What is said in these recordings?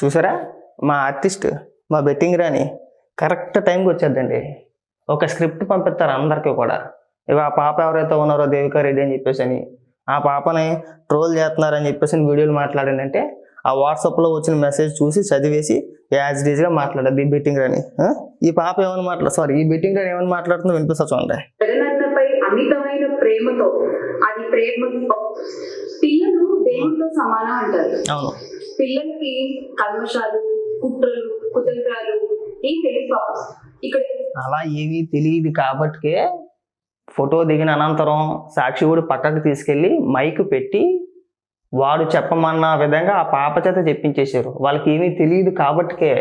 చూసారా? మా ఆర్టిస్ట్ మా బెట్టింగ్ రాని కరెక్ట్ టైంకి వచ్చేద్దండి. ఒక స్క్రిప్ట్ పంపిస్తారు అందరికీ కూడా. ఇవి ఆ పాప ఎవరైతే ఉన్నారో దేవికా రెడ్డి అని చెప్పేసి అని ఆ పాపని ట్రోల్ చేస్తున్నారని చెప్పేసి అని వీడియోలు మాట్లాడానంటే ఆ వాట్సాప్లో వచ్చిన మెసేజ్ చూసి చదివేసి యాజ్ డీజ్గా మాట్లాడద్ది ఈ బెట్టింగ్ రాని ఈ పాప ఏమని మాట్లాడు సారీ ఈ బెట్టింగ్ రాని ఏమని మాట్లాడుతుందో వినిపిస్తా చూడండి. అమితమైన ప్రేమతో అది ప్రేమ పిల్లలు దేవుడితో సమానం అంటారు? పిల్లలకి కల్మషాలు కుట్రలు కుతంత్రాలు ఏం తెలియదు ఇక్కడ అలా ఏమీ తెలియదు కాబట్టికే ఫోటో దిగిన అనంతరం సాక్షి కూడా పక్కకు తీసుకెళ్ళి మైక్ పెట్టి వాడు చెప్పమన్న విధంగా ఆ పాప చేత చెప్పించేశారు. వాళ్ళకి ఏమీ తెలియదు కాబట్టికే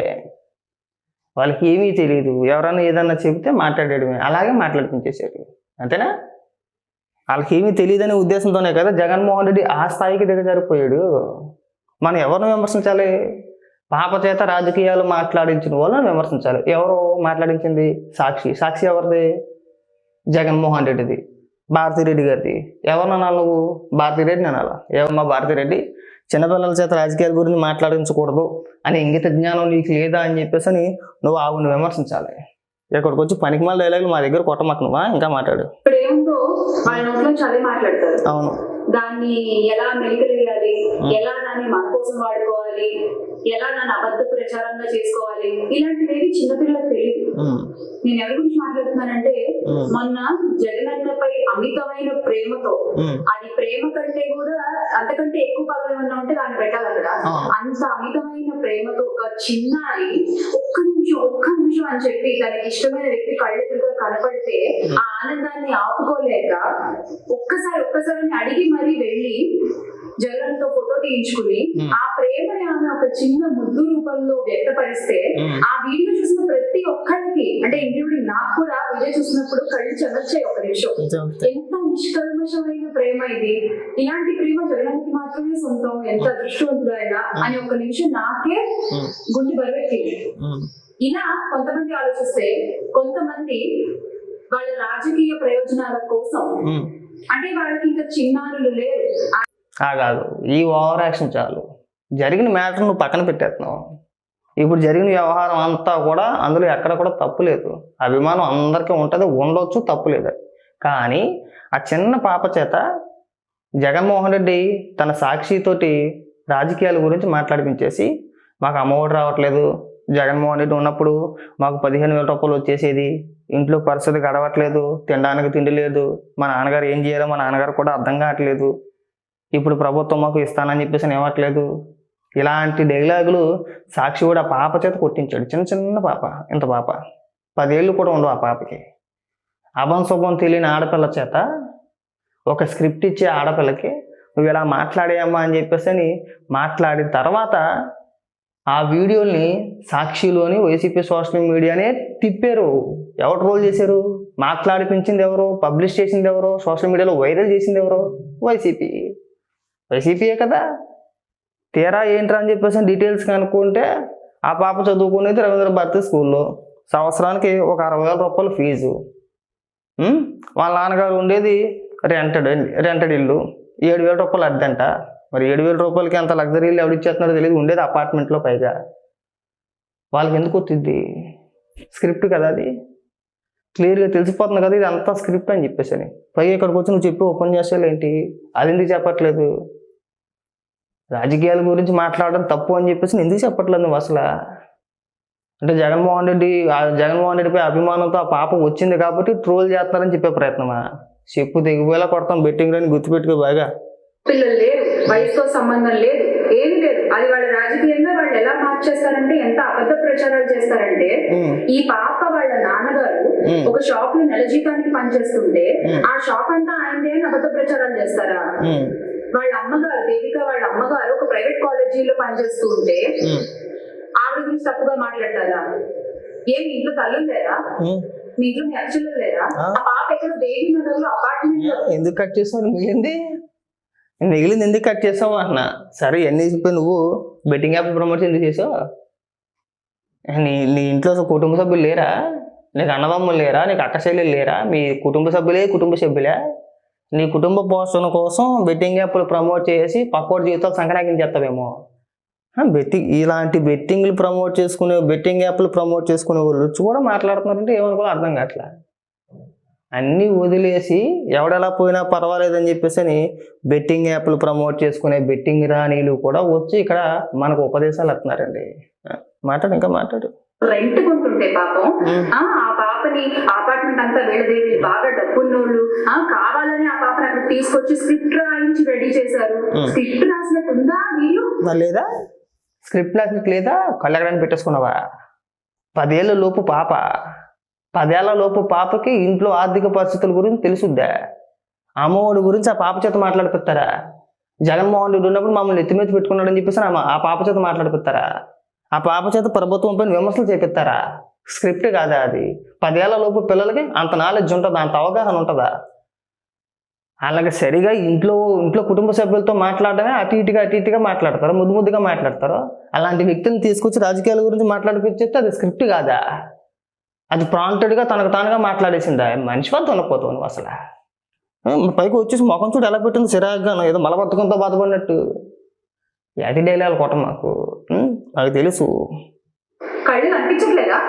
వాళ్ళకి ఏమీ తెలియదు. ఎవరన్నా ఏదన్నా చెబితే మాట్లాడేయడమే. అలాగే మాట్లాడిపించేశారు. అంతేనా? వాళ్ళకి ఏమీ తెలియదనే ఉద్దేశంతోనే కదా జగన్మోహన్ రెడ్డి ఆ స్థాయికి దిగజారిపోయాడు. మనం ఎవరిని విమర్శించాలి? పాప చేత రాజకీయాలు మాట్లాడించిన వాళ్ళని విమర్శించాలి. ఎవరు మాట్లాడించింది సాక్షి. సాక్షి ఎవరిది? జగన్మోహన్ రెడ్డిది. భారతిరెడ్డి గారిది. ఎవరినన్నా నువ్వు? భారతిరెడ్డిని అనాలా? ఏమమ్మా భారతిరెడ్డి? చిన్నపిల్లల చేత రాజకీయాల గురించి మాట్లాడించకూడదు అని ఇంగిత జ్ఞానం నీకు లేదా అని చెప్పేసి అని నువ్వు ఆవుని విమర్శించాలి. ఇక్కడికి వచ్చి పనికిమాల డైలాగులు మా దగ్గర కొట్టమాక నువ్వా? ఇంకా మాట్లాడు. ఏముందో వాళ్ళ నోట్లో చదివి మాట్లాడతారు. అవును. దాన్ని ఎలా మెలికలేయాలి ఎలా దాన్ని మన కోసం వాడుకోవాలి? ఎలా దాన్ని అబద్ధ ప్రచారంగా చేసుకోవాలి? ఇలాంటివి చిన్నపిల్లలకు తెలియదు. నేను ఎవరి గురించి మాట్లాడుతున్నానంటే మొన్న జగనన్నపై అమితమైన ప్రేమతో అది ప్రేమ కంటే కూడా అంతకంటే ఎక్కువ ఏమన్నా ఉంటే దాన్ని పెట్టాలి అక్కడ. అంత అమితమైన ప్రేమతో ఒక చిన్నారి ఒక్క నిమిషం ఒక్క నిమిషం అని చెప్పి తనకి ఇష్టమైన వ్యక్తి కళ్ళెదురుగా కనపడితే ఆ ఆనందాన్ని ఆపుకోలేక ఒక్కసారి ఒక్కసారి అడిగి మరీ వెళ్ళి జగన్తో ఫోటో తీయించుకుని. ఆ ప్రేమని ఆమె ఒక చిన్న ముద్దు రూపంలో వ్యక్తపరిస్తే ఆ వీడియో చూసిన ప్రతి ఒక్కరికి అంటే ఇంక్లూడింగ్ నాకు కూడా వీడియో చూసినప్పుడు కళ్ళు చెమర్చాయి ఒక నిమిషం. ఎంత నిష్కల్మషమైన ప్రేమ ఇది. ఇలాంటి ప్రేమ జగనానికి మాత్రమే సొంతం ఎంత అదృష్టవంతుడు ఆయన అని ఒక నిమిషం నాకే గుండె బరువెక్కింది. ఇలా కొంతమంది ఆలోచిస్తే కొంతమంది వాళ్ళ రాజకీయ ప్రయోజనాల కోసం. అంటే వాళ్ళకి ఇంకా చిన్నారులు లేరు. కాదు ఈ ఓవర్ యాక్షన్ చాలు. జరిగిన మ్యాటర్ నువ్వు పక్కన పెట్టేస్తున్నావు. ఇప్పుడు జరిగిన వ్యవహారం అంతా కూడా అందులో ఎక్కడ కూడా తప్పు లేదు. అభిమానం అందరికీ ఉంటుంది ఉండొచ్చు తప్పు లేదు. కానీ ఆ చిన్న పాప చేత జగన్మోహన్ రెడ్డి తన సాక్షితోటి రాజకీయాల గురించి మాట్లాడిపించేసి మాకు అమ్మఒడి రావట్లేదు జగన్మోహన్ రెడ్డి ఉన్నప్పుడు మాకు పదిహేను వేల రూపాయలు వచ్చేసేది ఇంట్లో పరిస్థితి గడవట్లేదు తినడానికి తిండి లేదు మా నాన్నగారు ఏం చేయాలో మా నాన్నగారు కూడా అర్థం కావట్లేదు ఇప్పుడు ప్రభుత్వం మాకు ఇస్తానని చెప్పేసి ఇవ్వట్లేదు. ఇలాంటి డైలాగులు సాక్షి కూడా ఆ పాప చేత కొట్టించాడు చిన్న చిన్న పాప ఇంత పాప. పదేళ్ళు కూడా ఉండవు ఆ పాపకి. అభంశుభం తెలియని ఆడపిల్ల చేత ఒక స్క్రిప్ట్ ఇచ్చే ఆడపిల్లకి నువ్వు ఇలా మాట్లాడేయమ్మా అని చెప్పేసి అని మాట్లాడిన తర్వాత ఆ వీడియోని సాక్షిలోని వైసీపీ సోషల్ మీడియానే తిప్పారు. ఎవరు రోల్ చేశారు? మాట్లాడిపించింది ఎవరు? పబ్లిష్ చేసింది ఎవరు? సోషల్ మీడియాలో వైరల్ చేసింది ఎవరు? వైసీపీ. వైసీపీయే కదా. తీరా ఏంట్రా అని చెప్పేసి డీటెయిల్స్ కనుక్కుంటే ఆ పాప చదువుకునేది రవీంద్ర భారతి స్కూల్లో. సంవత్సరానికి ఒక అరవై వేల రూపాయలు ఫీజు. వాళ్ళ నాన్నగారు ఉండేది రెంటెడ్ రెంటెడ్ ఇల్లు. ఏడు వేల రూపాయలు అద్దంట. మరి ఏడు వేల రూపాయలకి అంత లగ్జరీ ఇల్లు ఎవరు ఇచ్చేస్తున్నారో తెలియదు ఉండేది అపార్ట్మెంట్లో పైగా. వాళ్ళకి ఎందుకు వచ్చింది స్క్రిప్ట్ కదా అది. క్లియర్గా తెలిసిపోతుంది కదా ఇది అంతా స్క్రిప్ట్ అని చెప్పేసి అని. పైగా ఇక్కడికి వచ్చి నువ్వు చెప్పి ఉపన్యాసాలు ఏంటి? అది ఎందుకు చెప్పట్లేదు? రాజకీయాల గురించి మాట్లాడడం తప్పు అని చెప్పేసి నేను ఎందుకు చెప్పట్లేదు నువ్వు అసలు? అంటే జగన్మోహన్ రెడ్డి జగన్మోహన్ రెడ్డిపై అభిమానంతో ఆ పాప వచ్చింది కాబట్టి ట్రోల్ చేస్తారని చెప్పే ప్రయత్నమా? చెప్పు తెగిపోయేలా కొడతాం బెట్టింగ్ అని గుర్తుపెట్టుకో బాగా. పిల్లలు లేరు వయసుతో సంబంధం లేదు ఏమి లేదు. అది వాళ్ళ రాజకీయంగా వాళ్ళు ఎలా మార్చేస్తారంటే ఎంత అబద్ధ ప్రచారాలు చేస్తారంటే ఈ పాప వాళ్ళ నాన్నగారు ఒక షాప్లో నెల జీతానికి పనిచేస్తుంటే. ఆ షాప్ అంతా ఆయనదే అని అబద్ధ ప్రచారాలు చేస్తారా? వాళ్ళ అమ్మగారు దేవిక వాళ్ళ అమ్మగారు ఒక ప్రైవేట్ కాలేజీలో పనిచేస్తూ ఉంటే గురించి తప్పుగా మాట్లాడతారా? ఏం మీ ఇంట్లో తల్లు లేరా? ఉమ్. మీ ఇంట్లో మీ అచ్చులు లేరా? ఆ. ఆ పాప ఎక్కడ దేవి నగర్లో? అపార్ట్మెంట్ ఎందుకు కట్ చేసావు మిగిలింది మిగిలింది ఎందుకు కట్ చేసావు అన్న? సరే ఎన్ని చెప్పి నువ్వు? బెట్టింగ్ యాప్ ప్రమోట్ ఎందుకు చేసావు? నీ నీ ఇంట్లో కుటుంబ సభ్యులు లేరా? నీకు అన్నదమ్ములు లేరా? నీకు అక్క చెల్లెలు లేరా? మీ కుటుంబ సభ్యులే కుటుంబ సభ్యులే? నీ కుటుంబ పోషణ కోసం బెట్టింగ్ యాప్లు ప్రమోట్ చేసి పక్కోటి జీవితాలు సంక్రాంతి చేస్తావేమో? బెట్టింగ్ ఇలాంటి బెట్టింగ్లు ప్రమోట్ చేసుకునే బెట్టింగ్ యాప్లు ప్రమోట్ చేసుకునే వాళ్ళు కూడా మాట్లాడుతున్నారంటే ఏమనుకో అర్థం కావట్లే. అన్నీ వదిలేసి ఎవడెలా పోయినా పర్వాలేదని చెప్పేసి అని బెట్టింగ్ యాప్లు ప్రమోట్ చేసుకునే బెట్టింగ్ రాణీలు కూడా వచ్చి ఇక్కడ మనకు ఉపదేశాలు ఇస్తున్నారండి. ఆ, మాట్లాడు ఇంకా మాట్లాడు. రెంట్ కొంటుంటే పాపం. ఆ పాపని అపార్ట్మెంట్ అంతా వీళ్ళదే వీళ్ళు బాగా డబ్బున్నోళ్ళు ఆ కావాలని ఆ పాపని అక్కడ తీసుకొచ్చి స్క్రిప్ట్ రాయించి రెడీ చేశారు. స్క్రిప్ట్ రాసినట్టు ఉందా వీడియో? మరి లేదా? స్క్రిప్ట్ లాగా లేదా కళ్ళగడని పెట్టేసుకున్నావా? పదేళ్ళ లోపు పాప. పదేళ్ళ లోపు పాపకి ఇంట్లో ఆర్థిక పరిస్థితుల గురించి తెలుసుద్దా? అమ్మఒడి గురించి ఆ పాప చేత మాట్లాడిపిస్తారా? జగన్మోహన్ రెడ్డి ఉన్నప్పుడు మమ్మల్ని ఎత్తి పెట్టుకున్నాడని చెప్పేసి ఆ ఆ పాప చేత మాట్లాడిపిస్తారా? ఆ పాప చేత ప్రభుత్వం పైన విమర్శలు చేపిస్తారా? స్క్రిప్ట్ కాదా అది? పదేళ్ళ లోపు పిల్లలకి అంత నాలెడ్జ్ ఉంటుందా? అంత అవగాహన ఉంటుందా? అలాగే సరిగా ఇంట్లో ఇంట్లో కుటుంబ సభ్యులతో మాట్లాడడమే అటు ఇటుగా అటు ఇటుగా మాట్లాడతారు ముద్దు ముద్దుగా మాట్లాడతారు. అలాంటి వ్యక్తిని తీసుకొచ్చి రాజకీయాల గురించి మాట్లాడిపించేస్తే అది స్క్రిప్ట్ కాదా? అది ప్రాంటెడ్గా తనకు తానుగా మాట్లాడేసిందా? మనిషి వద్ద ఉండకపోతావు నువ్వు అసలు పైకి వచ్చేసి ముఖం చూడు ఎలా పెట్టింది చిరాగ్గాను ఏదో మలబద్ధకంతో బాధపడినట్టు. అది డైలాగ్ కొట్టం మాకు? నాకు తెలుసు. కళ్ళు కనిపించట్లేదా?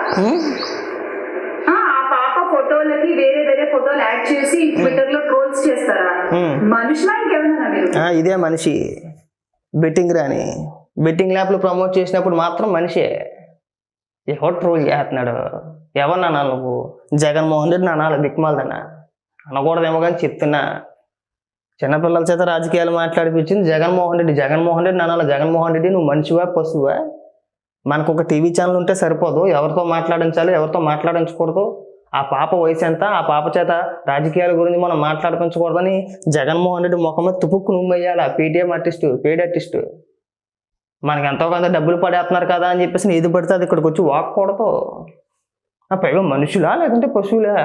ఫోటోలకి వేరే వేరే ఫోటోలు యాడ్ చేసి ట్విట్టర్లో ట్రోల్స్ చేస్తారా. మనుషులా మీరు ఆ, ఇదే మనిషి. బెట్టింగ్ రాని బెట్టింగ్ ల్యాబ్లు ప్రమోట్ చేసినప్పుడు మాత్రం మనిషే. ఎవరు ట్రోల్ చేస్తున్నాడు? ఎవరు అనాలి నువ్వు? జగన్మోహన్ రెడ్డి అనాలి? దిక్మాలదన్నా? అనకూడదేమో కానీ చెప్తున్నా. చిన్నపిల్లల చేత రాజకీయాలు మాట్లాడిపించింది జగన్మోహన్ రెడ్డి. జగన్మోహన్ రెడ్డి అనాలి? జగన్మోహన్ రెడ్డి నువ్వు మనిషివా? పశువా? మనకు ఒక టీవీ ఛానల్ ఉంటే సరిపోదు. ఎవరితో మాట్లాడించాలి ఎవరితో మాట్లాడించకూడదు. ఆ పాప వయసు ఎంత? ఆ పాప చేత రాజకీయాల గురించి మనం మాట్లాడిపించకూడదని జగన్మోహన్ రెడ్డి ముఖం మీద తుపుక్కు నువ్వెయ్యాలి ఆ పీటీఎం ఆర్టిస్ట్ పేడ్ ఆర్టిస్ట్. మనకి ఎంతో కొంత డబ్బులు పడేస్తున్నారు కదా అని చెప్పేసి ఏది పడితే అది ఇక్కడికి వచ్చి వాక్కూడదు. ఆ పైగా మనుషులా లేకుంటే పశువులా?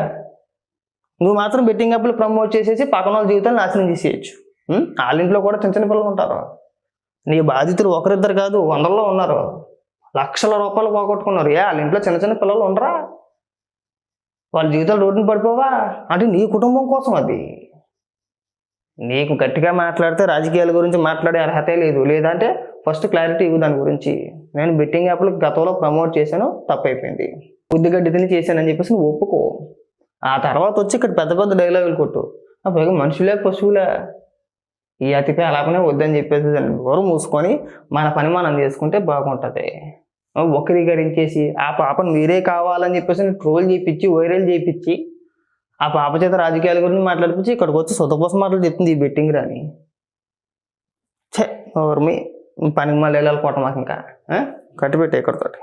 నువ్వు మాత్రం బెట్టింగ్ యాప్లు ప్రమోట్ చేసేసి పక్కన వాళ్ళ జీవితాలు నాశనం చేసేయచ్చు. వాళ్ళ ఇంట్లో కూడా చిన్న చిన్న పిల్లలు ఉంటారు. నీ బాధితులు ఒకరిద్దరు కాదు వందల్లో ఉన్నారు. లక్షల రూపాయలు పోగొట్టుకున్నారు. ఏ వాళ్ళ ఇంట్లో చిన్న చిన్న పిల్లలు ఉండరా? వాళ్ళ జీవితాలు రోడ్డుని పడిపోవా? అంటే నీ కుటుంబం కోసం అది. నీకు గట్టిగా మాట్లాడితే రాజకీయాల గురించి మాట్లాడే అర్హతే లేదు. లేదంటే ఫస్ట్ క్లారిటీ ఇవ్వు దాని గురించి. నేను బెట్టింగ్ యాప్లు గతంలో ప్రమోట్ చేశాను తప్పైపోయింది. బుద్ధిగడ్డి తిని చేశానని చెప్పేసి నువ్వు ఒప్పుకో. ఆ తర్వాత వచ్చి ఇక్కడ పెద్ద పెద్ద డైలాగులు కొట్టు. ఆ పైగా మనుషులే పశువులే. ఈ అతిపై అలాగనే వద్దని చెప్పేసి దాన్ని నోరు మూసుకొని మన పని మనం చేసుకుంటే బాగుంటుంది. వక్రీకరించేసి ఆ పాపను మీరే కావాలని చెప్పేసి ట్రోల్ చేయించి వైరల్ చేయించి ఆ పాప చేత రాజకీయాల గురించి మాట్లాడిపించి ఇక్కడికి వచ్చి సొంతపోసం మాటలు చెప్తుంది ఈ బెట్టింగ్ రాని ఛే మీ పనికి మళ్ళీ వెళ్ళాలి కొట్ట మాకు ఇంకా కట్టిపెట్టే ఇక్కడితోటి.